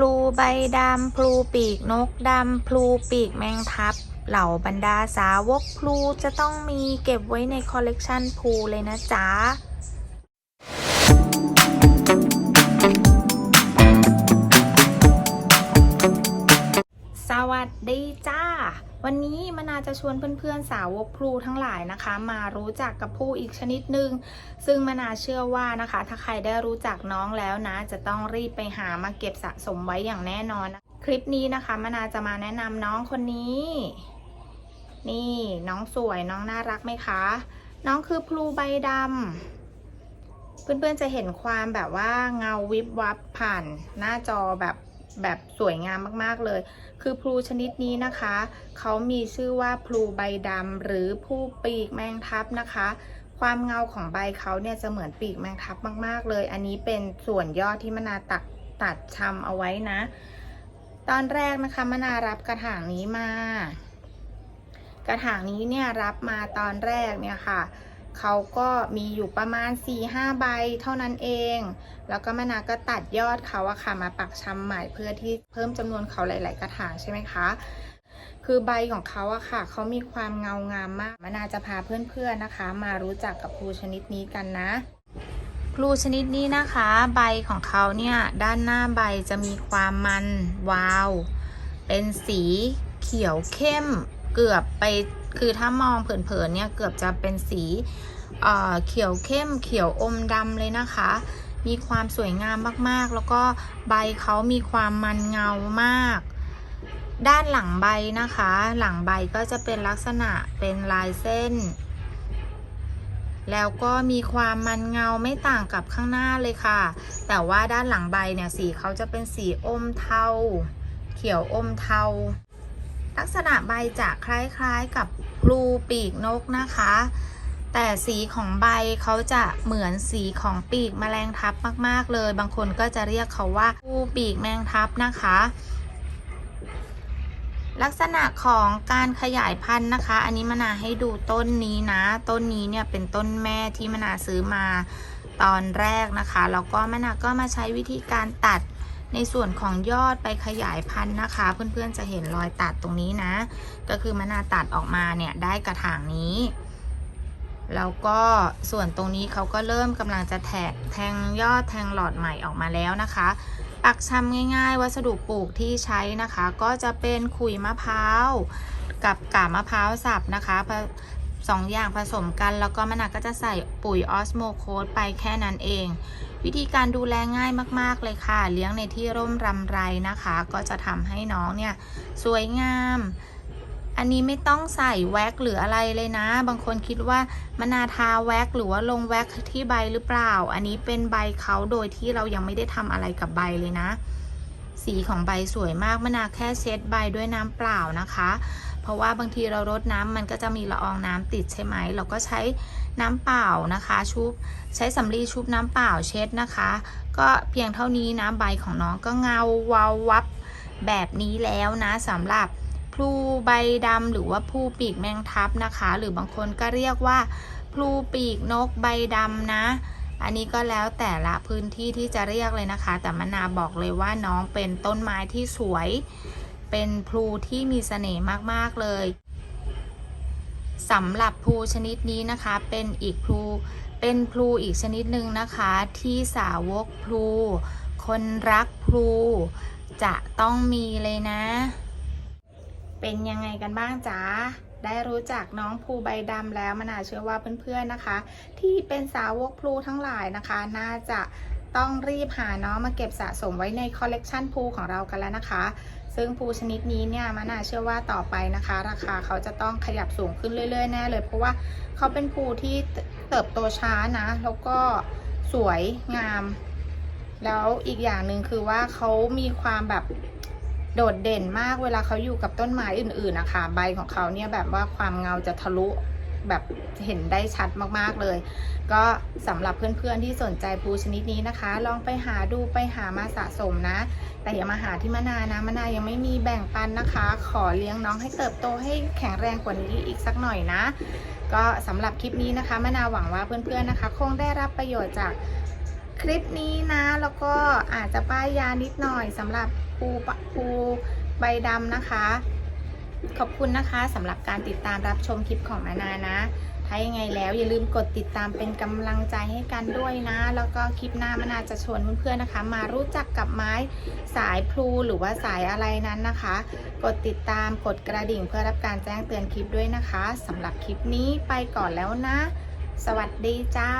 ลูใบดำพลูปีกนกดำพลูปีกแมงทับ เหล่าบรรดาสาวกพลูจะต้องมีเก็บไว้ในคอลเลกชันพลูเลยนะจ๊ะสวัสดีจ้า วันนี้มนาจะชวนเพื่อนๆสาวกพลูทั้งหลายนะคะ มารู้จักกับผู้อีกชนิดหนึ่งซึ่งมนาเชื่อว่านะคะ ถ้าใครได้รู้จักน้องแล้วนะ จะต้องรีบไปหามาเก็บสะสมไว้อย่างแน่นอนนะคลิปนี้นะคะมนาจะมาแนะนำน้องคนนี้ นี่น้องสวยน้องน่ารักไหมคะ น้องคือพลูใบดำเพื่อนๆจะเห็นความแบบว่าเงาวิบวับผ่านหน้าจอแบบ แบบสวยงามมากๆเลย คือพลูชนิดนี้นะคะ เขามีชื่อว่าพลูใบดำหรือผู้ปีกแมงทับนะคะ ความเงาของใบเขาเนี่ยจะเหมือนปีกแมงทับมาก ๆ เลย อันนี้เป็นส่วนยอดที่มนาตัดตัดชำเอาไว้นะ ตอนแรกนะคะมนารับกระถางนี้มา กระถางนี้เนี่ยรับมาตอนแรกเนี่ยค่ะ เขาก็มีอยู่ประมาณ 4-5 ใบเท่านั้นเอง แล้วก็มนาก็ตัดยอดเขาอะค่ะมาปักชำใหม่เพื่อที่เพิ่มจำนวนเขาหลาย ๆ กระถางใช่ไหมคะคือใบของเขาอะค่ะ เขามีความเงางามมากมานาจะพาเพื่อนๆนะคะ มารู้จักกับพลูชนิดนี้กันนะ พลูชนิดนี้นะคะ ใบของเขาเนี่ยด้านหน้าใบจะมีความมันวาว เป็นสีเขียวเข้ม เกือบไปคือถ้ามองเผินๆเนี่ยเกือบจะเป็นสีเเขียวเข้มเขียวอมดำเลยนะคะ มีความสวยงามมากๆ แล้วก็ใบเขามีความมันเงามาก ด้านหลังใบนะคะ หลังใบก็จะเป็นลักษณะเป็นลายเส้น แล้วก็มีความมันเงาไม่ต่างกับข้างหน้าเลยค่ะ แต่ว่าด้านหลังใบเนี่ยสีเขาจะเป็นสีอมเทา เขียวอมเทา ลักษณะใบจะคล้ายๆกับพลูปีกนกนะคะ แต่สีของใบเขาจะเหมือนสีของปีกแมลงทับมากๆเลย บางคนก็จะเรียกเขาว่าพลูปีกแมลงทับนะคะ ลักษณะของการขยายพันธุ์นะคะ อันนี้มนาให้ดูต้นนี้นะ ต้นนี้เนี่ยเป็นต้นแม่ที่มนาซื้อมาตอนแรกนะคะ แล้วก็มนาก็มาใช้วิธีการตัด ในส่วนของยอดไปขยายพันธุ์นะคะ เพื่อนๆจะเห็นรอยตัดตรงนี้นะ ก็คือมนาตัดออกมาเนี่ยได้กระถางนี้แล้วก็ส่วนตรงนี้เขาก็เริ่มกำลังจะแทกแทงยอดแทงหลอดใหม่ออกมาแล้วนะคะ ปักชำง่ายๆ วัสดุปลูกที่ใช้นะคะ ก็จะเป็นขุยมะพร้าวกับกาบมะพร้าวสับนะคะ ผสองอย่างผสมกัน แล้วก็มะนาวก็จะใส่ปุ๋ยออสโมโคสไปแค่นั้นเอง วิธีการดูแลง่ายมาก ๆ เลยค่ะ เลี้ยงในที่ร่มรำไรนะคะ ก็จะทำให้น้องเนี่ย สวยงาม อันนี้ไม่ต้องใส่แว็กหรืออะไรเลยนะ บางคนคิดว่ามะนาทาแว็กหรือว่าลงแว็กที่ใบหรือเปล่า อันนี้เป็นใบเขาโดยที่เรายังไม่ได้ทำอะไรกับใบเลยนะ สีของใบสวยมากมะนาแค่เช็ดใบด้วยน้ำเปล่านะคะ เพราะว่าบางทีเรารดน้ำมันก็จะมีละอองน้ำติดใช่ไหม เราก็ใช้น้ำเปล่านะคะ ชุบใช้สำลีชุบน้ำเปล่าเช็ดนะคะ ก็เพียงเท่านี้นะใบของน้องก็เงาวาววับแบบนี้แล้วนะสำหรับพลูใบดำหรือว่าพลูปีกแมงทับนะคะ หรือบางคนก็เรียกว่าพลูปีกนกใบดำนะ อันนี้ก็แล้วแต่ละพื้นที่ที่จะเรียกเลยนะคะ แต่มนาบอกเลยว่าน้องเป็นต้นไม้ที่สวย เป็นพลูที่มีเสน่ห์มากๆเลยสำหรับพลูชนิดนี้นะคะ เป็นอีกพลูเป็นพลูอีกชนิดหนึ่งนะคะ ที่สาวกพลูคนรักพลูจะต้องมีเลยนะ เป็นยังไงกันบ้างจ๊ะได้รู้จักน้องพลูใบดำแล้วมันาเชื่อว่าเพื่อนๆนะคะ ที่เป็นสาวกพลูทั้งหลายนะคะ น่าจะ ต้องรีบหาเน้องมาเก็บสะสมไว้ในคอลเลกชันพูของเรากันแล้วนะคะ ซึ่งพูชนิดนี้เนี่ยมนาเชื่อว่าต่อไปนะคะ ราคาเขาจะต้องขยับสูงขึ้นเรื่อยๆแน่เลย เพราะว่าเขาเป็นพูที่เติบโตช้านะ แล้วก็สวยงาม แล้วอีกอย่างหนึ่งคือว่าเขามีความแบบโดดเด่นมากเวลาเขาอยู่กับต้นไม้อื่นๆนะคะ ใบของเขาเนี่ยแบบว่าความเงาจะทะลุ แบบเห็นได้ชัดมากๆเลย ก็สำหรับเพื่อนๆที่สนใจพลูชนิดนี้นะคะ ลองไปหาดูไปหามาสะสมนะ แต่อย่ามาหาที่มะนาวนะมะนาวยังไม่มีแบ่งปันนะคะ ขอเลี้ยงน้องให้เติบโตให้แข็งแรงกว่านี้อีกสักหน่อยนะ ก็สำหรับคลิปนี้นะคะมะนาวหวังว่าเพื่อนๆนะคะ คงได้รับประโยชน์จากคลิปนี้นะแล้วก็อาจจะป้ายยานิดหน่อยสำหรับภูปูใบดำนะคะ ขอบคุณนะคะสำหรับการติดตามรับชมคลิปของนานานะ ถ้ายังไงแล้วอย่าลืมกดติดตามเป็นกำลังใจให้กันด้วยนะ แล้วก็คลิปหน้ามานาจะชวนเพื่อนๆนะคะ มารู้จักกับไม้สายพลูหรือว่าสายอะไรนั้นนะคะ กดติดตามกดกระดิ่งเพื่อรับการแจ้งเตือนคลิปด้วยนะคะสำหรับคลิปนี้ไปก่อนแล้วนะ สวัสดีจ้า